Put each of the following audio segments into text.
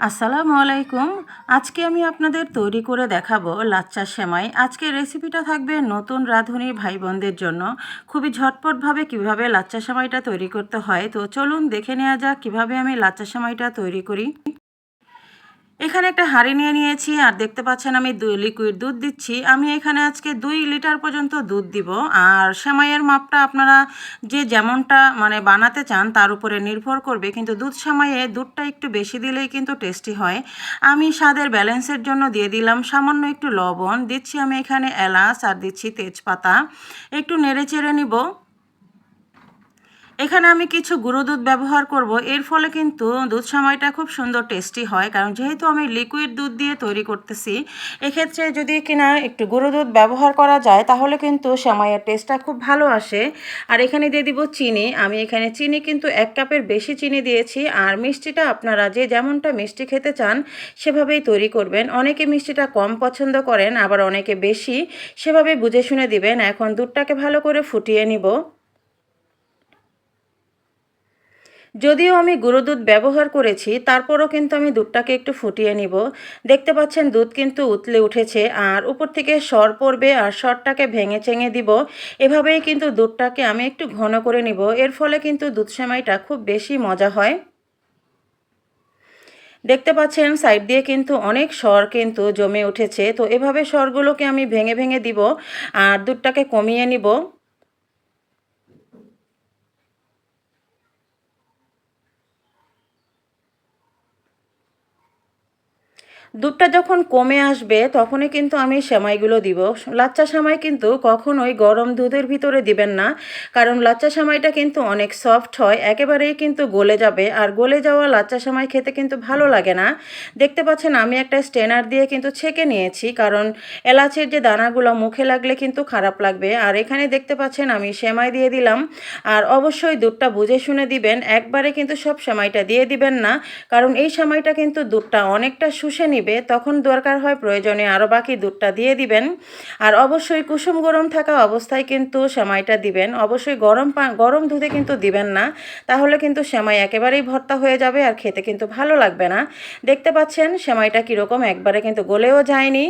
আসসালামু আলাইকুম। আজকে আমি আপনাদের তৈরি করে দেখাবো লাচ্চা সেমাই। আজকে রেসিপিটা থাকবে নতুন রাঁধুনি ভাই বোনদের জন্য। খুবই ঝটপটভাবে কীভাবে লাচ্চা সেমাইটা তৈরি করতে হয়। তো চলুন দেখে নেওয়া যাক কীভাবে আমি লাচ্চা সেমাইটা তৈরি করি। এখানে একটা হাঁড়ি নিয়ে নিয়েছি, আর দেখতে পাচ্ছেন আমি দুই লিকুইড দুধ দিচ্ছি। আমি এখানে আজকে দুই লিটার পর্যন্ত দুধ দিব, আর সেমাইয়ের মাপটা আপনারা যে যেমনটা মানে বানাতে চান তার উপরে নির্ভর করবে, কিন্তু দুধ সেমাইয়ে দুধটা একটু বেশি দিলেই কিন্তু টেস্টি হয়। আমি স্বাদের ব্যালেন্সের জন্য দিয়ে দিলাম সামান্য একটু লবণ, দিচ্ছি আমি এখানে এলাচ আর দিচ্ছি তেজপাতা। একটু নেড়ে চেড়ে নিব। এখানে আমি কিছু গুঁড়ো দুধ ব্যবহার করব। এর ফলে কিন্তু দুধ সময়টা খুব সুন্দর টেস্টি হয়, কারণ যেহেতু আমি লিকুইড দুধ দিয়ে তৈরি করতেছি, এক্ষেত্রে যদি কিনা একটু গুঁড়ো দুধ ব্যবহার করা যায়, তাহলে কিন্তু সেমাইয়ের টেস্টটা খুব ভালো আসে। আর এখানে দিয়ে দিব চিনি। আমি এখানে চিনি কিন্তু এক কাপের বেশি চিনি দিয়েছি, আর মিষ্টিটা আপনারা যে যেমনটা মিষ্টি খেতে চান, সেভাবেই তৈরি করবেন। অনেকে মিষ্টিটা কম পছন্দ করেন, আবার অনেকে বেশি। সেভাবে বুঝে শুনে দিবেন। এখন দুধটাকে ভালো করে ফুটিয়ে নিব। যদিও আমি গুঁড়ো দুধ ব্যবহার করেছি, তারপরও কিন্তু আমি দুধটাকে একটু ফুটিয়ে নিব। দেখতে পাচ্ছেন, দুধ কিন্তু উতলে উঠেছে, আর উপর থেকে সর পড়বে, আর সরটাকে ভেঙে চেঙে দিব। এভাবেই কিন্তু দুধটাকে আমি একটু ঘন করে নিব। এর ফলে কিন্তু দুধ সেমাইটা খুব বেশি মজা হয়। দেখতে পাচ্ছেন, সাইড দিয়ে কিন্তু অনেক স্বর কিন্তু জমে উঠেছে, তো এভাবে স্বরগুলোকে আমি ভেঙে ভেঙে দিব, আর দুধটাকে কমিয়ে নিব। দুধটা যখন কমে আসবে, তখনই কিন্তু আমি সেমাইগুলো দিব। লাচ্চা সেমাই কিন্তু কখনোই গরম দুধের ভিতরে দিবেন না, কারণ লাচ্চা সেমাইটা কিন্তু অনেক সফট হয়, একেবারেই কিন্তু গলে যাবে। আর গলে যাওয়া লাচ্চা সেমাই খেতে কিন্তু ভালো লাগে না। দেখতে পাচ্ছেন, আমি একটা স্টেনার দিয়ে কিন্তু ছেঁকে নিয়েছি, কারণ এলাচের যে দানাগুলো মুখে লাগলে কিন্তু খারাপ লাগবে। আর এখানে দেখতে পাচ্ছেন, আমি সেমাই দিয়ে দিলাম। আর অবশ্যই দুধটা বুঝে শুনে দিবেন। একবারে কিন্তু সব সেমাইটা দিয়ে দিবেন না, কারণ এই সেমাইটা কিন্তু দুধটা অনেকটা শুষে নিবে নিবে, তখন দরকার হয় প্রয়োজনে আরও বাকি দুধটা দিয়ে দিবেন। আর অবশ্যই কুসুম গরম থাকা অবস্থায় কিন্তু সেমাইটা দিবেন। অবশ্যই গরম গরম দুধে কিন্তু দিবেন না। তাহলে কিন্তু সেমাই একেবারেই ভর্তা হয়ে যাবে আর খেতে কিন্তু ভালো লাগবে না। দেখতে পাচ্ছেন, সেমাইটা কীরকম? একবারে কিন্তু গলেও যায়নি,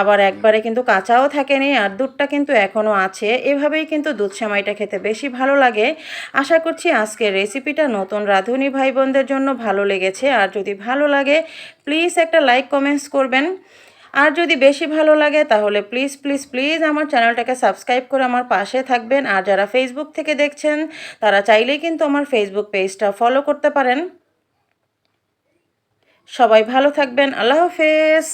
আবার একবারে কিন্তু কাঁচাও থাকেনি আর দুধটা কিন্তু এখনও আছে। এভাবেই কিন্তু দুধ সেমাইটা খেতে বেশি ভালো লাগে। আশা করছি আজকের রেসিপিটা নতুন রাঁধুনি ভাই বোনদের জন্য ভালো লেগেছে। আর যদি ভালো লাগে, প্লিজ একটা লাইক কমেন্টস করবেন। আর যদি বেশি ভালো লাগে, তাহলে প্লিজ প্লিজ প্লিজ আমার চ্যানেলটাকে সাবস্ক্রাইব করে আমার পাশে থাকবেন। আর যারা ফেসবুক থেকে দেখছেন, তারা চাইলেই কিন্তু আমার ফেসবুক পেজটা ফলো করতে পারেন। সবাই ভালো থাকবেন। আল্লাহ হাফেজ।